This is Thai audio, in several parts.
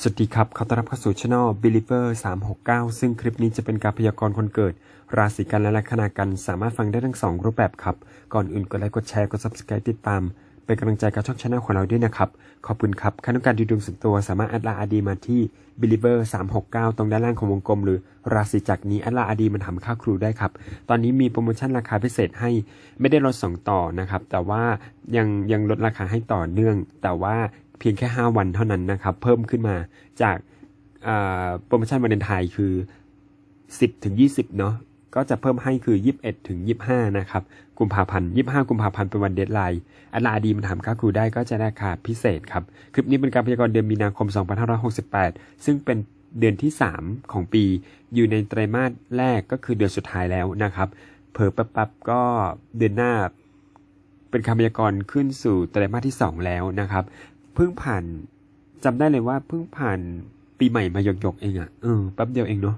สวัสดีครับ ขอต้อนรับเข้าสู่ช่อง Believer 369 ซึ่งคลิปนี้จะเป็นการพยากรณ์คนเกิด ราศีกันและลัคนากัน สามารถฟังได้ทั้ง 2 รูปแบบครับ ก่อนอื่นกดไลค์ กดแชร์ กด Subscribe ติดตาม เป็นกำลังใจกับช่องช anel ของเราด้วยนะครับ ขอบคุณครับใครต้องการดูดวงส่วนตัวสามารถแอดไลน์อดีมาที่ Believer 369 ตรงด้านล่างของวงกลม หรือราศีจักนี้แอดไลน์อดีมันทำค่าครูได้ครับ ตอนนี้มีโปรโมชั่นราคาพิเศษให้ ไม่ได้ลดสองต่อนะครับ แต่ว่ายังยังลดราคาให้ต่อเนื่อง แต่ว่า เพียงแค่ 5 วันเท่านั้นนะครับ เพิ่มขึ้นมาจากโปรโมชั่นวันเลนไทน์คือ 10 ถึง 20 เนาะก็จะเพิ่มให้คือ 21 ถึง 25 นะครับ กุมภาพันธ์ 25 กุมภาพันธ์เป็นวันเดทไลน์อัลาดีมันทำค่าครูได้ก็จะราคาพิเศษครับ คลิปนี้เป็นการพยากรณ์เดือนมีนาคม 2568 ซึ่งเป็นเดือนที่ 3 ของปี อยู่ในไตรมาสแรกก็คือเดือนสุดท้ายแล้วนะครับ เผลอแป๊บก็เดือนหน้า เป็นคำพยากรณ์ขึ้นสู่ไตรมาสที่ 2 แล้วนะครับ เพิ่งผ่านจำได้เลยว่าเพิ่งผ่านปีใหม่มาหยกๆเองอะ่ะเออแป๊บเดียวเองเนาะ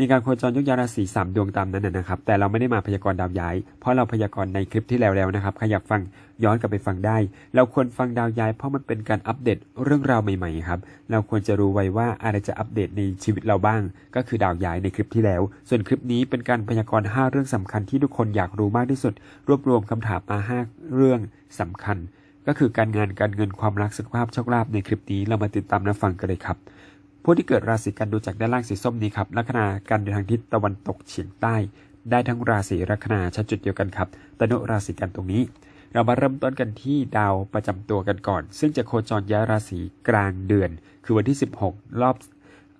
มีการโคจรยกยาราศีสามดวงตามนั้นนะครับ แต่เราไม่ได้มาพยากรณ์ดาวย้าย เพราะเราพยากรณ์ในคลิปที่แล้วแล้วนะครับใครอยากฟังย้อนกลับไปฟังได้ เราควรฟังดาวย้าย เพราะมันเป็นการอัปเดตเรื่องราวใหม่ๆครับ เราควรจะรู้ไว้ว่าอะไรจะอัปเดตในชีวิตเราบ้าง ก็คือดาวย้ายในคลิปที่แล้ว ส่วนคลิปนี้เป็นการพยากรณ์5เรื่องสำคัญที่ทุกคนอยากรู้มากที่สุด รวบรวมคำถามมาห้าเรื่องสำคัญ ก็คือการงานการเงินความรักสุขภาพโชคลาภในคลิปนี้เรามาติดตามรับฟังกันเลยครับ ผู้ที่เกิดราศีกันดูจากด้านล่างสีส้มนี้ครับลัคนาการเดินทางทิศตะวันตกเฉียงใต้ ได้ทั้งราศีลัคนาชัดจุดเดียวกันครับตนุราศีกันตรงนี้ เรามาเริ่มต้นกันที่ดาวประจำตัวกันก่อน ซึ่งจะโคจรย้ายราศีกลางเดือน คือวันที่ 16 รอบ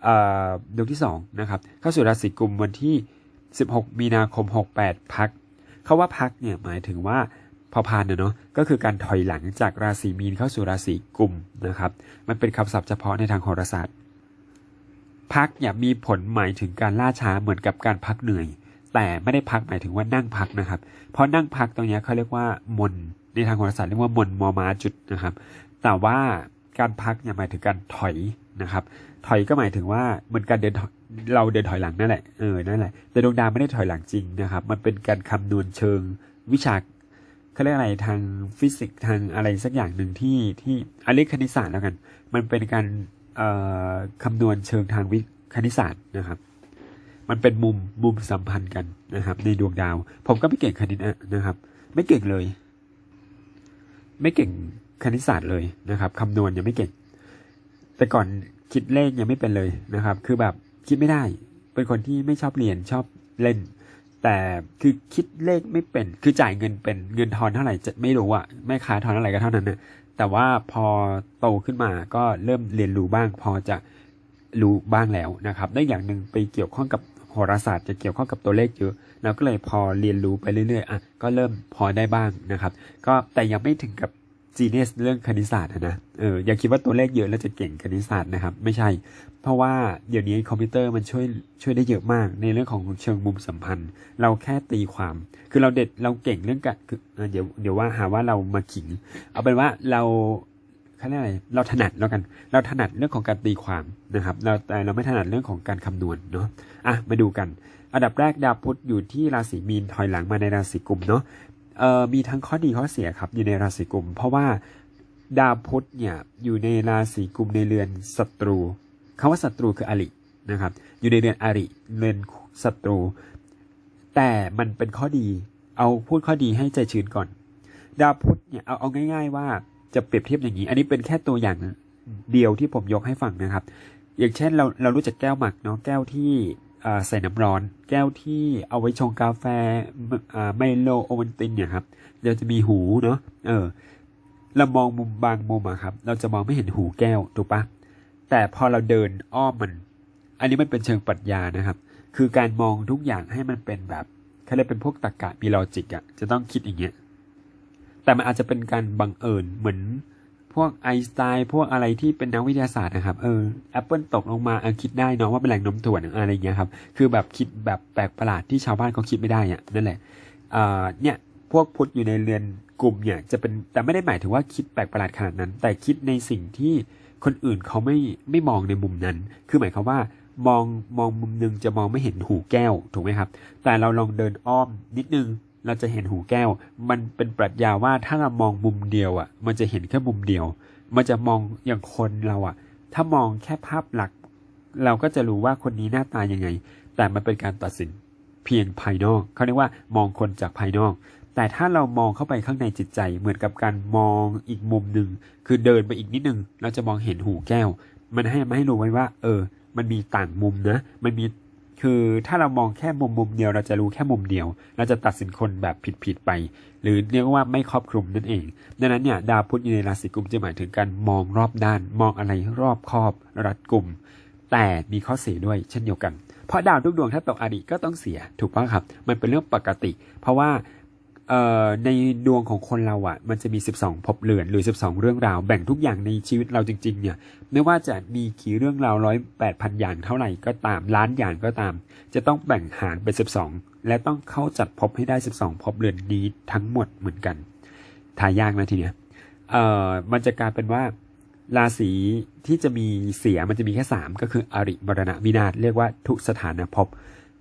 เอ่อดวงที่2นะครับเข้าสู่ราศีกุมวันที่ 16 มีนาคม 68 พักคาว่าพักเนี่ยหมายถึงว่า พอพานเนอะเนาะก็คือการถอยหลังจากราศีมีนเข้าสู่ราศีกุมนะครับ มันเป็นคำศัพท์เฉพาะในทางโหราศาสตร์ พักเนี่ยมีผลหมายถึงการล่าช้าเหมือนกับการพักเหนื่อย แต่ไม่ได้พักหมายถึงว่านั่งพักนะครับ เพราะนั่งพักตรงนี้เขาเรียกว่ามนในทางโหราศาสตร์เรียกว่ามนมอมาจุดนะครับ แต่ว่าการพักเนี่ยหมายถึงการถอยนะครับ ถอยก็หมายถึงว่าเหมือนการเดินเราเดินถอยหลังนั่นแหละเออนั่นแหละแต่ดวงดาวไม่ได้ถอยหลังจริงนะครับ มันเป็นการคำนวณเชิงวิชา เขาเรียกอะไรทางฟิสิกส์ทางอะไรสักอย่างหนึ่งที่ที่อะเรียกคณิตศาสตร์แล้วกัน มันเป็นการเอ่อคำนวณเชิงทางวิคณิตศาสตร์นะครับ มันเป็นมุมมุมสัมพันธ์กันนะครับ ในดวงดาว ผมก็ไม่เก่งคณิตนะครับ ไม่เก่งเลย ไม่เก่งคณิตศาสตร์เลยนะครับคำนวณยังไม่เก่ง แต่ก่อนคิดเลขยังไม่เป็นเลยนะครับ คือแบบคิดไม่ได้ เป็นคนที่ไม่ชอบเรียนชอบเล่น แต่คือคิดเลขไม่เป็น คือจ่ายเงินเป็นเงินทอนเท่าไหร่จะไม่รู้อะแม่ค้าทอนเท่าไหร่ก็เท่านั้นนะแต่ว่าพอโตขึ้นมาก็เริ่มเรียนรู้บ้าง พอจะรู้บ้างแล้วนะครับได้อย่างหนึ่งไปเกี่ยวข้องกับโหราศาสตร์จะเกี่ยวข้องกับตัวเลขเยอะเราก็เลยพอเรียนรู้ไปเรื่อยๆอะก็เริ่มพอได้บ้างนะครับ ก็แต่ยังไม่ถึงกับ จีเนสเรื่องคณิตศาสตร์อะนะเอออย่าคิดว่าตัวเลขเยอะแล้วจะเก่งคณิตศาสตร์นะครับ ไม่ใช่ เพราะว่าเดี๋ยวนี้คอมพิวเตอร์มันช่วยช่วยได้เยอะมาก ในเรื่องของเชิงมุมสัมพันธ์ เราแค่ตีความ คือเราเด็ดเราเก่งเรื่องการเเดี๋ยวเดี๋ยวว่าหาว่าเรามาขิง เอาเป็นว่าเราเขาเรียกอะไรเราถนัดแล้วกัน เราถนัดเรื่องของการตีความนะครับเราแต่เราไม่ถนัดเรื่องของการคำนวณเนาะอะมาดูกัน อันดับแรกดาวพุธอยู่ที่ราศีมีนถอยหลังมาในราศีกุมเนาะ เอ่อมีทั้งข้อดีข้อเสียครับอยู่ในราศีกุม เพราะว่าดาวพุธเนี่ยอยู่ในราศีกุมในเรือนศัตรูคำว่าศัตรูคืออรินะครับ อยู่ในเรือนอริเรือนศัตรู แต่มันเป็นข้อดี เอาพูดข้อดีให้ใจชื้นก่อน ดาวพุธเนี่ยเอาเอาง่าย ๆ ว่าจะเปรียบเทียบอย่างนี้ อันนี้เป็นแค่ตัวอย่างเดียวที่ผมยกให้ฟังนะครับ อย่างเช่นเราเรารู้จักแก้วหมักเนาะแก้วที่ ใส่น้ำร้อน แก้วที่เอาไว้ชงกาแฟไมโลโอวัลตินเนี่ยครับเดี๋ยวจะมีหูเนาะเออเรามองมุมบางมุมอะครับ เราจะมองไม่เห็นหูแก้วถูกปะแต่พอเราเดินอ้อมมัน อันนี้มันเป็นเชิงปรัชญานะครับ คือการมองทุกอย่างให้มันเป็นแบบเขาเรียกเป็นพวกตรรกะมีลอจิกอะจะต้องคิดอย่างเงี้ยแต่มันอาจจะเป็นการบังเอิญเหมือน พวกไอสไตน์พวกอะไรที่เป็นนักวิทยาศาสตร์นะครับเออแอปเปิลตกลงมาเออคิดได้เนาะว่าเป็นแหล่งนมถั่วอะไรเงี้ยครับคือแบบคิดแบบแปลกประหลาดที่ชาวบ้านเขาคิดไม่ได้อะนั่นแหละอ่าเนี่ยพวกพุทธอยู่ในเรือนกลุ่มเนี่ยจะเป็นแต่ไม่ได้หมายถึงว่าคิดแปลกประหลาดขนาดนั้น แต่คิดในสิ่งที่คนอื่นเขาไม่ไม่มองในมุมนั้น คือหมายความว่ามองมองมุมหนึงจะมองไม่เห็นหูแก้วถูกไหมครับ แต่เราลองเดินอ้อมนิดนึง เราจะเห็นหูแก้ว มันเป็นปรัชญาว่าถ้าเรามองมุมเดียวอะ มันจะเห็นแค่มุมเดียว มันจะมองอย่างคนเราอะ ถ้ามองแค่ภาพหลัก เราก็จะรู้ว่าคนนี้หน้าตายังไง แต่มันเป็นการตัดสินเพียงภายนอก เขาเรียกว่ามองคนจากภายนอก แต่ถ้าเรามองเข้าไปข้างในจิตใจ เหมือนกับการมองอีกมุมหนึ่ง คือเดินไปอีกนิดหนึ่งเราจะมองเห็นหูแก้ว มันให้มาให้รู้ไว้ว่า เออ มันมีต่างมุมนะ มันมี คือถ้าเรามองแค่มุมมุมเดียวเราจะรู้แค่มุมเดียว เราจะตัดสินคนแบบผิดๆไป หรือเรียกว่าไม่ครอบคลุมนั่นเอง ดังนั้นเนี่ยดาวพุธอยู่ในราศีกุมจะหมายถึงการมองรอบด้าน มองอะไรรอบคอบรัดกุม แต่มีข้อเสียด้วยเช่นเดียวกัน เพราะดาวทุกดวงถ้าตกอดีก็ต้องเสียถูกป่ะครับ มันเป็นเรื่องปกติ เพราะว่า เอ่อในดวงของคนเราอะ่ะ มันจะมี 12ภพเรือนหรือ 12 เรื่องราว แบ่งทุกอย่างในชีวิตเราจริง ๆ เนี่ย ไม่ว่าจะมีกี่เรื่องราวร้อยแปดพันอย่างเท่าไหร่ก็ตามล้านอย่างก็ตาม จะต้องแบ่งหารเป็น 12 และต้องเข้าจัดภพให้ได้ 12ภพเรือนนี้ทั้งหมดเหมือนกันทายากนะทีเนี้ยเอ่อมันจะกลายเป็นว่าราศีที่จะมีเสียมันจะมีแค่ 3 ก็คืออริมรณวินาศเรียกว่าทุสถานภพ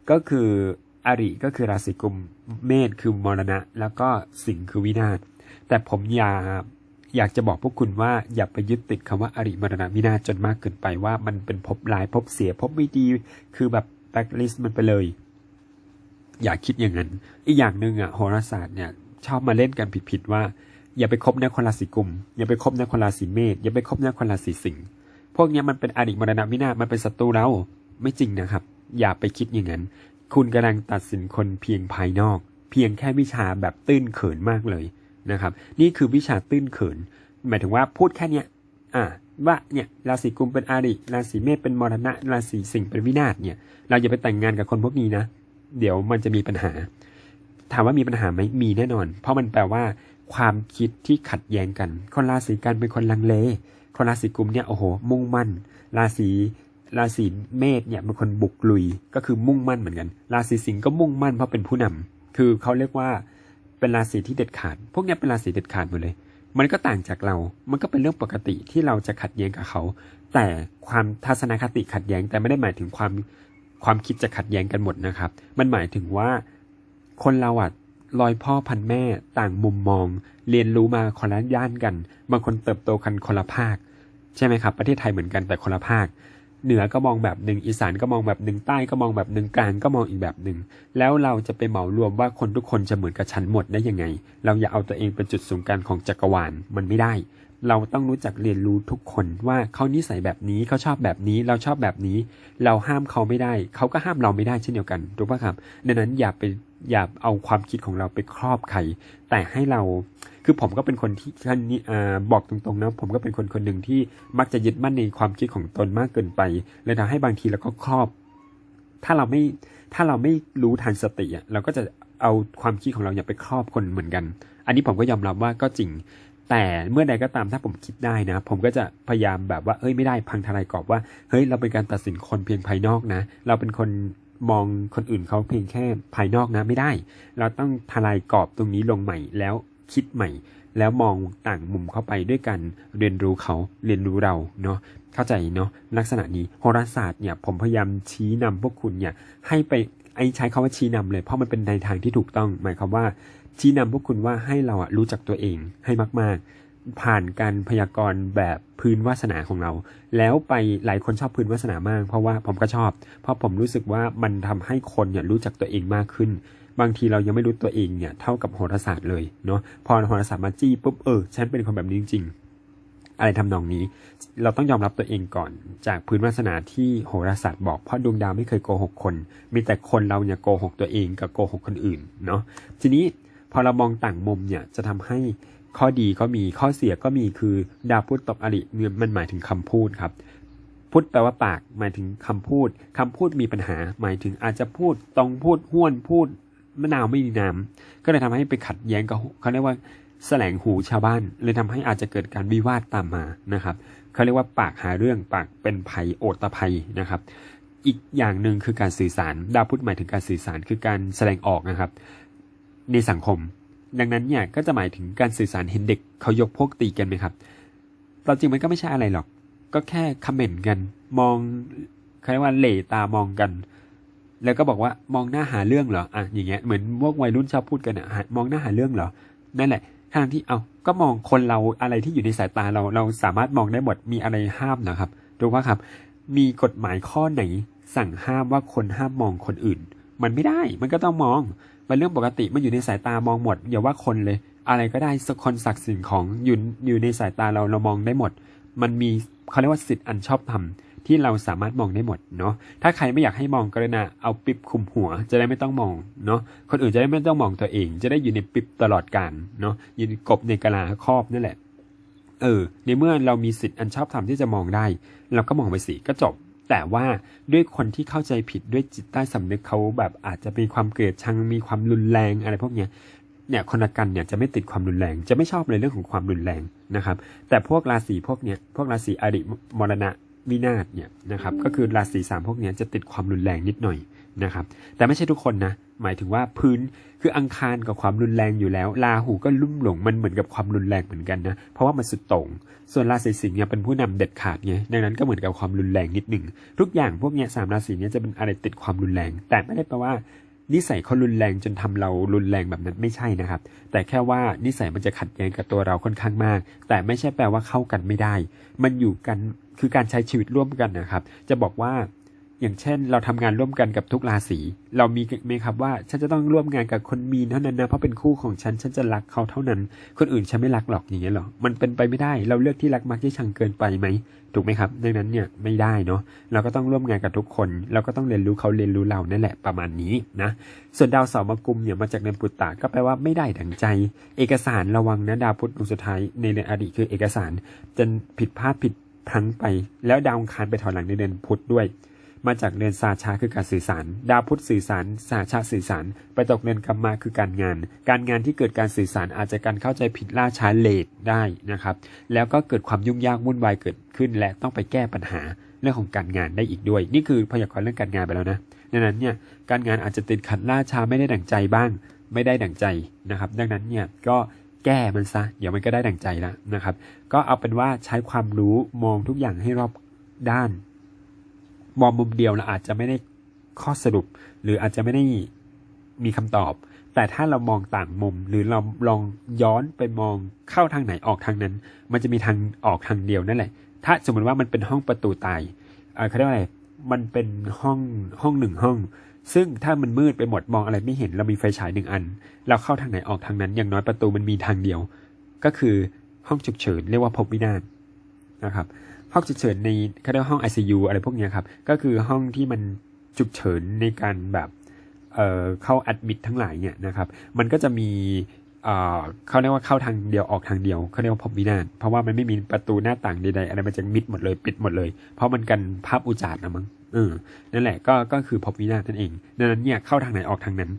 ก็คือ อริก็คือราศีกุม เมษคือมรณะ แล้วก็สิงห์คือวินาศ แต่ผมอยากอยากจะบอกพวกคุณว่าอย่าไปยึดติดคำว่าอริมรณะวินาศจนมากเกินไปว่ามันเป็นภพร้ายภพเสียภพไม่ดี คือแบบแบ็คลิสต์มันไปเลย อย่าคิดอย่างนั้น อีกอย่างหนึ่งอะโหราศาสตร์เนี่ย ชอบมาเล่นกันผิดๆว่า อย่าไปคบในคนราศีกุม อย่าไปคบในคนราศีเมษอย่าไปคบในคนราศีสิงห์พวกนี้มันเป็นอริมรณะวินาศมันเป็นศัตรูเราไม่จริงนะครับ อย่าไปคิดอย่างนั้น คุณกำลังตัดสินคนเพียงภายนอก เพียงแค่วิชาแบบตื้นเขินมากเลยนะครับ นี่คือวิชาตื้นเขิน หมายถึงว่าพูดแค่เนี้ยอ่าว่าเนี่ยราศีกุมเป็นอาริราศีเมษเป็นมรณะราศีสิงห์เป็นวินาศเนี่ย เราอย่าไปแต่งงานกับคนพวกนี้นะ เดี๋ยวมันจะมีปัญหา ถามว่ามีปัญหาไหมมีแน่นอน เพราะมันแปลว่า ความคิดที่ขัดแย้งกัน คนราศีกันเป็นคนลังเลคนราศีกุมเนี่ยโอ้โห มุ่งมั่น ราศี ราศีเมษเนี่ยเป็นคนบุกลุยก็คือมุ่งมั่นเหมือนกัน ราศีสิงห์ก็มุ่งมั่นเพราะเป็นผู้นำคือเขาเรียกว่าเป็นราศีที่เด็ดขาด พวกนี้เป็นราศีเด็ดขาดหมดเลย มันก็ต่างจากเรา มันก็เป็นเรื่องปกติที่เราจะขัดแย้งกับเขา แต่ความทัศนคติขัดแย้ง แต่ไม่ได้หมายถึงความความคิดจะขัดแย้งกันหมดนะครับ มันหมายถึงว่าคนเราอะรอยพ่อพันแม่ต่างมุมมอง เรียนรู้มาคนละย่านกัน บางคนเติบโตกันคนละภาค ใช่ไหมครับ ประเทศไทยเหมือนกันแต่คนละภาค เหนือก็มองแบบหนึ่งอีสานก็มองแบบหนึ่งใต้ก็มองแบบหนึ่งกลางก็มองอีกแบบหนึ่งแล้วเราจะไปเหมารวมว่าคนทุกคนจะเหมือนกับฉันหมดได้ยังไง เราอย่าเอาตัวเองเป็นจุดศูนย์กลางของจักรวาลมันไม่ได้ เราต้องรู้จักเรียนรู้ทุกคนว่าเขานิสัยแบบนี้เขาชอบแบบนี้เราชอบแบบนี้ เราห้ามเขาไม่ได้ เขาก็ห้ามเราไม่ได้เช่นเดียวกันถูกปะครับดังนั้นอย่าไปอย่าเอาความคิดของเราไปครอบใครแต่ให้เรา คือผมก็เป็นคนที่ท่านนี้บอกตรงๆนะผมก็เป็นคนคนหนึ่งที่มักจะยึดมั่นในความคิดของตนมากเกินไปเลยทำให้บางทีเราก็ครอบ ถ้าเราไม่ถ้าเราไม่รู้ทันสติอะเราก็จะเอาความคิดของเราอย่าไปครอบคนเหมือนกัน อันนี้ผมก็ยอมรับว่าก็จริง แต่เมื่อใดก็ตามถ้าผมคิดได้นะ ผมก็จะพยายามแบบว่าเอ้ยไม่ได้พังทลายกรอบว่าเฮ้ยเราเป็นการตัดสินคนเพียงภายนอกนะ เราเป็นคนมองคนอื่นเขาเพียงแค่ภายนอกนะไม่ได้ เราต้องทลายกรอบตรงนี้ลงใหม่แล้ว คิดใหม่ แล้วมองต่างมุมเข้าไปด้วยกันเรียนรู้เขาเรียนรู้เราเนาะเข้าใจเนาะลักษณะนี้โหราศาสตร์เนี่ยผมพยายามชี้นำพวกคุณเนี่ยให้ไปไอใช้คาว่าชี้นำเลย เพราะมันเป็นในทางที่ถูกต้อง หมายความว่าชี้นำพวกคุณว่าให้เราอะรู้จักตัวเองให้มาก ๆ ผ่านการพยากรณ์แบบพื้นวาสนาของเรา แล้วไปหลายคนชอบพื้นวาสนามาก เพราะว่าผมก็ชอบ เพราะผมรู้สึกว่ามันทำให้คนเนี่ยรู้จักตัวเองมากขึ้น บางทีเรายังไม่รู้ตัวเองเนี่ยเท่ากับโหราศาสตร์เลยเนาะพอโหราศาสตร์มาจี้ปุ๊บเออฉันเป็นคนแบบนี้จริงๆ อะไรทำนองนี้ เราต้องยอมรับตัวเองก่อน จากพื้นวาสนาที่โหราศาสตร์บอกเพราะดวงดาวไม่เคยโกหกคน มีแต่คนเราเนี่ยโกหกตัวเองกับโกหกคนอื่นเนาะทีนี้พอเรามองต่างมุมเนี่ยจะทำให้ข้อดีก็มีข้อเสียก็มีคือดาวพุธตบอริเนี่ยมันหมายถึงคำพูดครับพุทธแปลว่าปากหมายถึงคำพูดคำพูดมีปัญหา หมายถึงอาจจะพูดตรงพูดห้วนพูด มะนาวไม่มีน้ำก็เลยทำให้ไปขัดแย้งกับเขาเรียกว่าแสลงหูชาวบ้าน เลยทำให้อาจจะเกิดการวิวาทตามมานะครับเขาเรียกว่าปากหาเรื่องปากเป็นภัยโอตภัยนะครับ อีกอย่างหนึ่งคือการสื่อสารดาวพุธหมายถึงการสื่อสารคือการแสดงออกนะครับ ในสังคม ดังนั้นเนี่ยก็จะหมายถึงการสื่อสารเห็นเด็กเขายกพวกตีกันไหมครับเราจริงมันก็ไม่ใช่อะไรหรอก ก็แค่คอมเมนต์กัน มองเขาเรียกว่าเหล่ตามองกัน แล้วก็บอกว่ามองหน้าหาเรื่องเหรออะอย่างเงี้ยเหมือนพวกวัยรุ่นชอบพูดกันอะมองหน้าหาเรื่องเหรอนั่นแหละทางที่เอาก็มองคนเราอะไรที่อยู่ในสายตาเราเราสามารถมองได้หมดมีอะไรห้ามนะครับถูกปะครับ มีกฎหมายข้อไหนสั่งห้ามว่าคนห้ามมองคนอื่น มันไม่ได้มันก็ต้องมองมันเรื่องปกติมันอยู่ในสายตามองหมดอย่าว่าคนเลย อะไรก็ได้สักคนศักสิ่งของอยู่อยู่ในสายตาเราเรามองได้หมด มันมีเขาเรียกว่าสิทธิ์อันชอบธรรม ที่เราสามารถมองได้หมดเนาะถ้าใครไม่อยากให้มองกรณาเอาปิบคุมหัว จะได้ไม่ต้องมองเนาะคนอื่นจะได้ไม่ต้องมองตัวเอง จะได้อยู่ในปิบตลอดการเนาะอยู่ในกบในกะลาครอบนั่นแหละเออในเมื่อเรามีสิทธิ์อันชอบธรรมที่จะมองได้ เราก็มองไปสิก็จบ แต่ว่าด้วยคนที่เข้าใจผิดด้วยจิตใต้สำนึกเขาแบบอาจจะมีความเกลียดชังมีความรุนแรงอะไรพวกเนี้ยเนี่ยคนละกันเนี่ยจะไม่ติดความรุนแรง จะไม่ชอบเลยเรื่องของความรุนแรงนะครับ แต่พวกราศีพวกเนี้ยพวกราศีอริมรณะ วินาศเนี่ยนะครับก็คือราศีสามพวกนี้จะติดความรุนแรงนิดหน่อยนะครับแต่ไม่ใช่ทุกคนนะหมายถึงว่าพื้นคืออังคารกับความรุนแรงอยู่แล้วราหูก็ลุ่มหลงมันเหมือนกับความรุนแรงเหมือนกันนะเพราะว่ามันสุดโต่งส่วนราศีสิงห์เนี่ยเป็นผู้นำเด็ดขาดไงดังนั้นก็เหมือนกับความรุนแรงนิดหนึ่งทุกอย่างพวกเนี้ยสามราศีเนี้ยจะเป็นอะไรติดความรุนแรง แต่ไม่ได้แปลว่า นิสัยเขารุนแรงจนทำเรารุนแรงแบบนั้นไม่ใช่นะครับ แต่แค่ว่านิสัยมันจะขัดแย้งกับตัวเราค่อนข้างมาก แต่ไม่ใช่แปลว่าเข้ากันไม่ได้ มันอยู่กันคือการใช้ชีวิตร่วมกันนะครับ จะบอกว่า อย่างเช่น เราทำงานร่วมกันกับทุกราศีเรามีไหมครับว่าฉันจะต้องร่วมงานกับคนมีนเท่านั้นนะเพราะเป็นคู่ของฉันฉันจะรักเขาเท่านั้น คนอื่นฉันไม่รักหรอกอย่างเงี้ยหรอมันเป็นไปไม่ได้ เราเลือกที่รักมักที่ชังเกินไปไหมถูกไหมครับ ดังนั้นเนี่ยไม่ได้เนาะเราก็ต้องร่วมงานกับทุกคน เราก็ต้องเรียนรู้เขาเรียนรู้เรานั่นแหละประมาณนี้นะส่วนดาวเสาร์มากุมเนี่ยมาจากเดือนปุตตะก็แปลว่าไม่ได้ดังใจ เอกสารระวังนะดาวพุธดวงสุดท้ายในเดือนอดีตคือเอกสารจะผิดพลาดผิดพลั้งไป แล้วดาวอังคารไปถอยหลังในเดือนพุธด้วย มาจากเดือนซาชาคือการสื่อสาร ดาวพุธสื่อสารสาชาสื่อสาร ไปตกเดือนกัมมาคือการงาน การงานที่เกิดการสื่อสารอาจจะการเข้าใจผิดล่าช้าเลทได้นะครับ แล้วก็เกิดความยุ่งยากวุ่นวายเกิดขึ้น และต้องไปแก้ปัญหาเรื่องของการงานได้อีกด้วย นี่คือพยากรณ์เรื่องการงานไปแล้วนะดังนั้นเนี่ยการงานอาจจะติดขัดล่าช้าไม่ได้ดั่งใจบ้าง ไม่ได้ดั่งใจนะครับ ดังนั้นเนี่ยก็แก้มันซะ เดี๋ยวมันก็ได้ดั่งใจแล้วนะครับ ก็เอาเป็นว่าใช้ความรู้มองทุกอย่างให้รอบด้าน มองมุมเดียวเราอาจจะไม่ได้ข้อสรุป หรืออาจจะไม่ได้มีคำตอบ แต่ถ้าเรามองต่างมุม หรือเราลองย้อนไปมองเข้าทางไหนออกทางนั้น มันจะมีทางออกทางเดียวนั่นแหละ ถ้าสมมติว่ามันเป็นห้องประตูตายอ่อเขาเรียกว่าอะไรมันเป็นห้องห้องหนึ่งห้อง ซึ่งถ้ามันมืดไปหมดมองอะไรไม่เห็นเรามีไฟฉายหนึ่งอัน เราเข้าทางไหนออกทางนั้น อย่างน้อยประตูมันมีทางเดียว ก็คือห้องฉุกเฉินเรียกว่าพบวินาศนะครับ ห้องฉุกเฉินในเขาเรียกห้อง ICU อะไรพวกนี้ครับ ก็คือห้องที่มันฉุกเฉินในการแบบเเข้าแอดมิดทั้งหลายเนี่ยนะครับ มันก็จะมีเขาเรียกว่าเข้าทางเดียวออกทางเดียวเขาเรียกว่าพบวินาศเพราะว่ามันไม่มีประตูหน้าต่างใดๆอะไรมันจะมิดหมดเลยปิดหมดเลย เพราะมันกันภาพอุจารนะมั้งเออนั่นแหละก็ก็คือพบวินาศนั่นเองดังนั้นเนี่ยเข้าทางไหนออกทางนั้น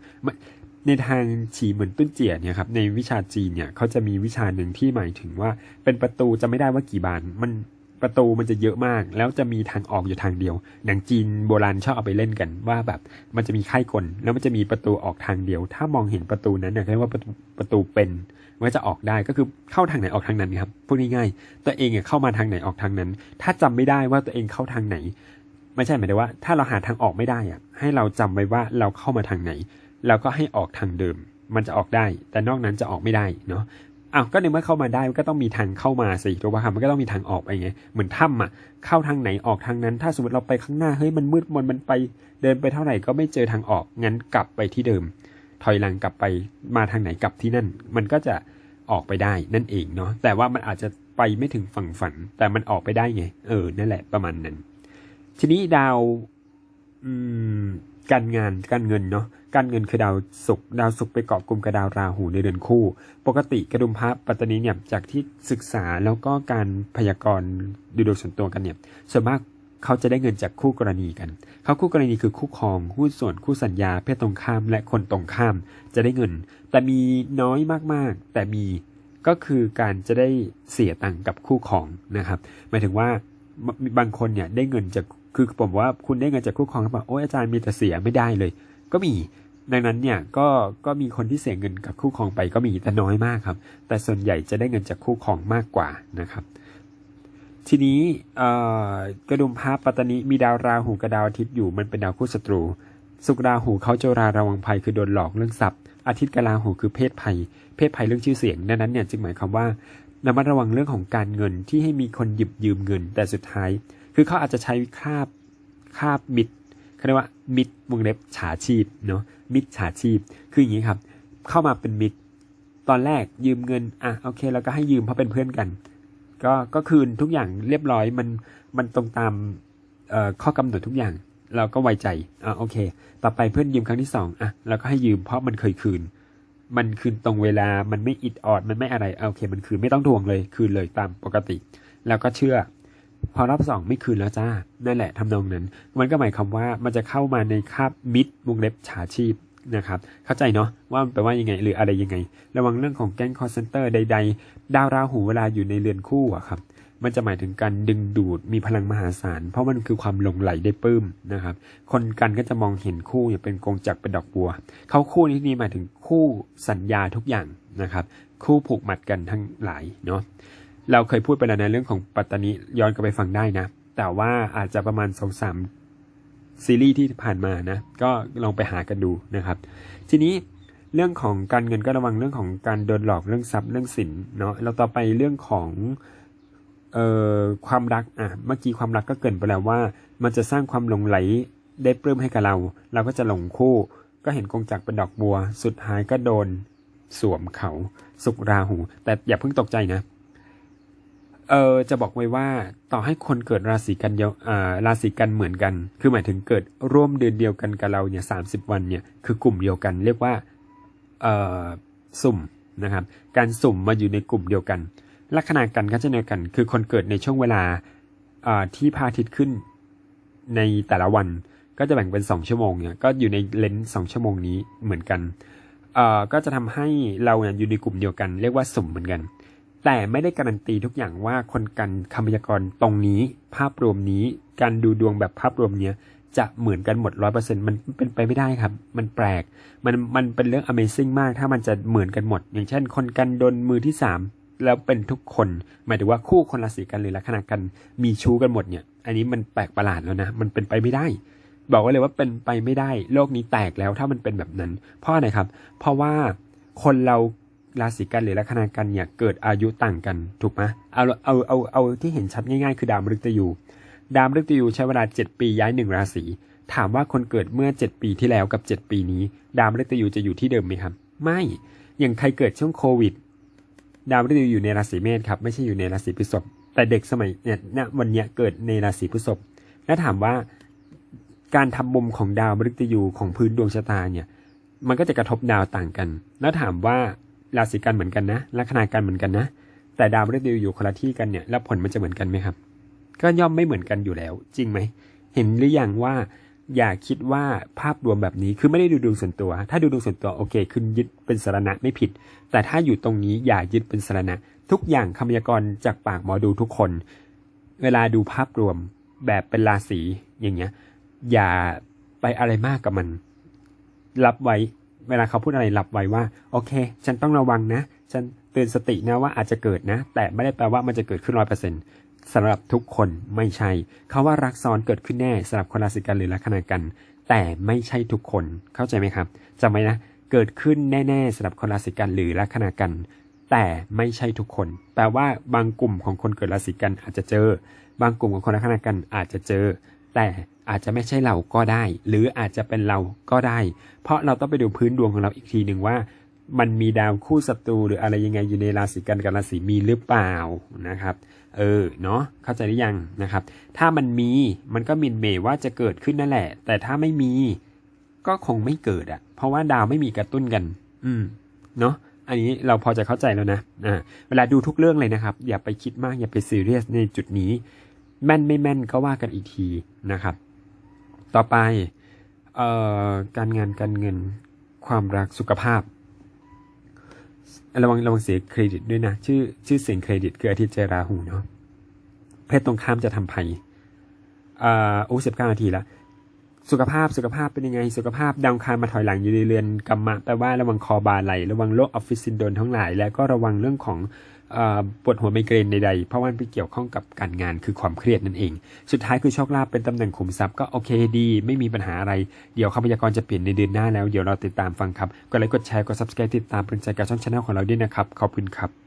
ในทางฉีเหมือนตุ้นเจียเนี่ยครับในวิชาจีนเนี่ยเขาจะมีวิชาหนึ่งที่หมายถึงว่าเป็นประตูจะไม่ได้ว่ากี่บานมัน ประตูมันจะเยอะมาก แล้วจะมีทางออกอยู่ทางเดียว หนังจีนโบราณชอบเอาไปเล่นกันว่าแบบมันจะมีไข้กลแล้วมันจะมีประตูออกทางเดียว ถ้ามองเห็นประตูนั้นเนี่ยเรียกว่าประตูประตูเป็นมันจะออกได้ก็คือเข้าทางไหนออกทางนั้นครับพูดง่ายๆตัวเองเนี่ยเข้ามาทางไหนออกทางนั้น ถ้าจำไม่ได้ว่าตัวเองเข้าทางไหน ไม่ใช่หมายถึงว่า ถ้าเราหาทางออกไม่ได้อะให้เราจำไว้ว่าเราเข้ามาทางไหน เราก็ให้ออกทางเดิม มันจะออกได้ แต่นอกนั้นจะออกไม่ได้เนาะ อ้าวก็ในเมื่อเข้ามาได้มันก็ต้องมีทางเข้ามาสิถูกป่ะครับมันก็ต้องมีทางออกไปไงเหมือนถ้ำอะเข้าทางไหนออกทางนั้น ถ้าสมมติเราไปข้างหน้าเฮ้ยมันมืดมนมันไปเดินไปเท่าไหร่ก็ไม่เจอทางออกงั้นกลับไปที่เดิม ถอยหลังกลับไปมาทางไหนกลับที่นั่น มันก็จะออกไปได้นั่นเองเนาะแต่ว่ามันอาจจะไปไม่ถึงฝั่งฝัน แต่มันออกไปได้ไง เออนั่นแหละประมาณนั้น ทีนี้ดาวอืมการงานการเงินเนาะ การเงินคือดาวศุกร์ดาวศุกร์ไปเกาะกลุ่มกับดาวราหูในเดือนคู่ ปกติกระดุมพระปัตตานีเนี่ยจากที่ศึกษาแล้วก็การพยากรณ์ดูดวงส่วนตัวกันเนี่ยส่วนมากเขาจะได้เงินจากคู่กรณีกัน เขาคู่กรณีคือคู่ครองหุ้นส่วนคู่สัญญา เพศตรงข้ามและคนตรงข้ามจะได้เงิน แต่มีน้อยมากๆ แต่มีก็คือการจะได้เสียตังค์กับคู่ครองนะครับ หมายถึงว่าบางคนเนี่ยได้เงินจากคือผมว่าคุณได้เงินจากคู่ครองแล้วบอกโอ้ยอาจารย์มีแต่เสียไม่ได้เลย ก็มี นั้นเนี่ยก็ก็มีคนที่เสียเงินกับคู่ครองไปก็มีแต่น้อยมากครับ แต่ส่วนใหญ่จะได้เงินจากคู่ครองมากกว่านะครับ ทีนี้กระดุมพระปัตตานีมีดาวราหูกับดาวอาทิตย์อยู่มันเป็นดาวคู่ศัตรู สุกราหูเขาจราระวังภัยคือโดนหลอกเรื่องทรัพย์ อาทิตย์กับราหูคือเพศภัย เพศภัยเรื่องชื่อเสียงดังนั้นเนี่ยจึงหมายความว่าระมัดระวังเรื่องของการเงินที่ให้มีคนหยิบยืมเงิน แต่สุดท้าย คือเขาอาจจะใช้คาบคาบมิด เขาเรียกว่ามิดวงเล็บฉาชีพเนาะมิดฉาชีพ คืออย่างนี้ครับ เข้ามาเป็นมิดตอนแรกยืมเงินอะโอเคเราก็ให้ยืมเพราะเป็นเพื่อนกัน ก็ก็คืนทุกอย่างเรียบร้อยมันมันตรงตามข้อกำหนดทุกอย่าง เราก็ไว้ใจอะโอเค ต่อไปเพื่อนยืมครั้งที่สองอะเราก็ให้ยืมเพราะมันเคยคืน มันคืนตรงเวลามันไม่อิดออดมันไม่อะไรโอเค มันคืนไม่ต้องทวงเลยคืนเลยตามปกติ แล้วก็เชื่อ พอรอบสองไม่คืนแล้วจ้า นั่นแหละทำนองนั้น มันก็หมายความว่ามันจะเข้ามาในคาบมิดวงเล็บฉาชีพนะครับ เข้าใจเนาะว่ามันแปลว่ายังไงหรืออะไรยังไง ระวังเรื่องของแก๊งคอร์เซนเตอร์ใด ๆ ดาวราหูเวลาอยู่ในเรือนคู่อะครับ มันจะหมายถึงการดึงดูดมีพลังมหาศาล เพราะมันคือความหลงไหลได้ปลื้มนะครับ คนกันก็จะมองเห็นคู่อย่างเป็นกงจักรเป็นดอกบัว เขาคู่นี้นี่หมายถึงคู่สัญญาทุกอย่างนะครับ คู่ผูกมัดกันทั้งหลายเนาะ เราเคยพูดไปแล้วนะเรื่องของปัตตานีย้อนกลับไปฟังได้นะ แต่ว่าอาจจะประมาณสองสามซีรีส์ที่ผ่านมานะ ก็ลองไปหากันดูนะครับ ทีนี้เรื่องของการเงินก็ระวังเรื่องของการโดนหลอกเรื่องทรัพย์เรื่องสินเนาะเราต่อไปเรื่องของเอ่อความรักอะเมื่อกี้ความรักก็เกินไปแล้วว่า มันจะสร้างความหลงไหลได้ปลื้มให้กับเรา เราก็จะหลงคู่ ก็เห็นกงจักรเป็นดอกบัว สุดท้ายก็โดนสวมเขาสุกราหู แต่อย่าเพิ่งตกใจนะ เออจะบอกไว้ว่าต่อให้คนเกิดราศีกันเดียวอ่าราศีกันเหมือนกัน คือหมายถึงเกิดร่วมเดือนเดียวกันกับเราเนี่ยสาวันเนี่ยคือกลุ่มเดียวกันเรียกว่าเอ่อสุ่มนะครับการสุ่มมาอยู่ในกลุ่มเดียวกัน ลักษณะกันก็จะเดียวกัน คือคนเกิดในช่วงเวลาอ่าที่พระอาทิตย์ขึ้นในแต่ละวันก็จะแบ่งเป็น 2 ชั่วโมงเนี่ยก็อยู่ในเลนส์สองชั่วโมงนี้เหมือนกันเอ่อก็จะทำให้เราเนี่ยอยู่ในกลุ่มเดียวกัน เรียกว่าสุ่มเหมือนกัน แต่ไม่ได้การันตีทุกอย่างว่าคนกันคำพยากรณ์ตรงนี้ ภาพรวมนี้การดูดวงแบบภาพรวมเนี้ยจะเหมือนกันหมดร้อยเปอร์เซ็นต์มันเป็นไปไม่ได้ครับ มันแปลก มันมันเป็นเรื่อง Amazing มาก ถ้ามันจะเหมือนกันหมด อย่างเช่น คนกันโดนมือที่สามแล้วเป็นทุกคน หมายถึงว่าคู่คนราศีกันหรือลัคนากันมีชู้กันหมดเนี่ย อันนี้มันแปลกประหลาดแล้วนะ มันเป็นไปไม่ได้ บอกไว้เลยว่าเป็นไปไม่ได้ โลกนี้แตกแล้วถ้ามันเป็นแบบนั้น เพราะอะไรครับ เพราะว่าคนเรา ราศีกันหรือลัคนากันเนี่ยเกิดอายุต่างกันถูกไหมเอาเอาเอาเอาที่เห็นชัดง่ายๆ คือดาวมฤตยู ดาวมฤตยูใช้เวลา 7 ปีย้ายหนึ่งราศีถามว่าคนเกิดเมื่อ 7 ปีที่แล้วกับ 7 ปีนี้ ดาวมฤตยูจะอยู่ที่เดิมไหมครับ ไม่อย่างใครเกิดช่วงโควิด ดาวมฤตยูอยู่ในราศีเมษครับไม่ใช่อยู่ในราศีพฤษภแต่เด็กสมัยเนี่ยณวันเนี้ยเกิดในราศีพฤษภแล้วถามว่าการทำมุมของดาวมฤตยูของพื้นดวงชะตาเนี่ยมันก็จะกระทบดาวต่างกัน แล้วถามว่า ราศีกันเหมือนกันนะลัคนากันเหมือนกันนะ แต่ดาวมฤตยูอยู่คนละที่กันเนี่ยแล้วผลมันจะเหมือนกันไหมครับ ก็ย่อมไม่เหมือนกันอยู่แล้ว จริงไหมเห็นหรือยังว่าอย่าคิดว่าภาพรวมแบบนี้คือไม่ได้ดูดวงส่วนตัว ถ้าดูดวงส่วนตัวโอเคคุณยึดเป็นสารณะไม่ผิด แต่ถ้าอยู่ตรงนี้อย่ายึดเป็นสารณะ ทุกอย่างคำพยากรณ์จากปากหมอดูทุกคน เวลาดูภาพรวมแบบเป็นราศีอย่างเงี้ย อย่าไปอะไรมากกับมัน รับไว้ เวลาเขาพูดอะไรรับไว้ว่า โอเค ฉันต้องระวังนะ ฉันเตือนสตินะว่าอาจจะเกิดนะ แต่ไม่ได้แปลว่ามันจะเกิดขึ้นร้อยเปอร์เซ็นต์สำหรับทุกคนไม่ใช่เขาว่ารักซ้อนเกิดขึ้นแน่สำหรับคนราศีกันหรือลัคนากัน แต่ไม่ใช่ทุกคนเข้าใจไหมครับจำไว้นะ เกิดขึ้นแน่ๆสำหรับคนราศีกันหรือลัคนากัน แต่ไม่ใช่ทุกคน แปลว่าบางกลุ่มของคนเกิดราศีกันอาจจะเจอ บางกลุ่มของคนลัคนากันอาจจะเจอ แต่ อาจจะไม่ใช่เราก็ได้ หรืออาจจะเป็นเราก็ได้ เพราะเราต้องไปดูพื้นดวงของเราอีกทีหนึ่งว่า มันมีดาวคู่ศัตรูหรืออะไรยังไงอยู่ในราศีกันกับราศีมีหรือเปล่านะครับเออเนาะเข้าใจหรือยังนะครับ ถ้ามันมีมันก็มินเมว่าจะเกิดขึ้นนั่นแหละ แต่ถ้าไม่มีก็คงไม่เกิดอะ่ะ เพราะว่าดาวไม่มีกระตุ้นกัน อืมเนาะอันนี้เราพอจะเข้าใจแล้วนะอ่าเวลาดูทุกเรื่องเลยนะครับ อย่าไปคิดมากอย่าไปซีเรียสในจุดนี้ แม่นไม่แม่นก็ว่ากันอีกทีนะครับ ต่อไปเอ่อการงานการเงินความรักสุขภาพ ระวังระวังเสียเครดิตด้วยนะ ชื่อชื่อเสียงเครดิตคืออาทิตย์เจราหูเนาะเพศตรงข้ามจะทำภัยอ่าโอ้สิบเก้านาทีละสุขภาพสุขภาพเป็นยังไง สุขภาพดาวคารมาถอยหลังอยู่ในเรือนกรรมะแปลว่าระวังคอบาไหล ระวังโรคออฟฟิศซินโดรมทั้งหลาย แล้วก็ระวังเรื่องของ ปวดหัวไมเกรนใดๆ เพราะมันไปเกี่ยวข้องกับการงานคือความเครียดนั่นเอง สุดท้ายคือโชคลาภเป็นตำแหน่งขุมทรัพย์ก็โอเคดี ไม่มีปัญหาอะไร เดี๋ยวคำพยากรณ์จะเปลี่ยนในเดือนหน้าแล้ว เดี๋ยวเราติดตามฟังครับ กดไลค์กดแชร์กด subscribe ติดตามเป็นใจกับช่องชาแนลของเราด้วยนะครับ ขอบคุณครับ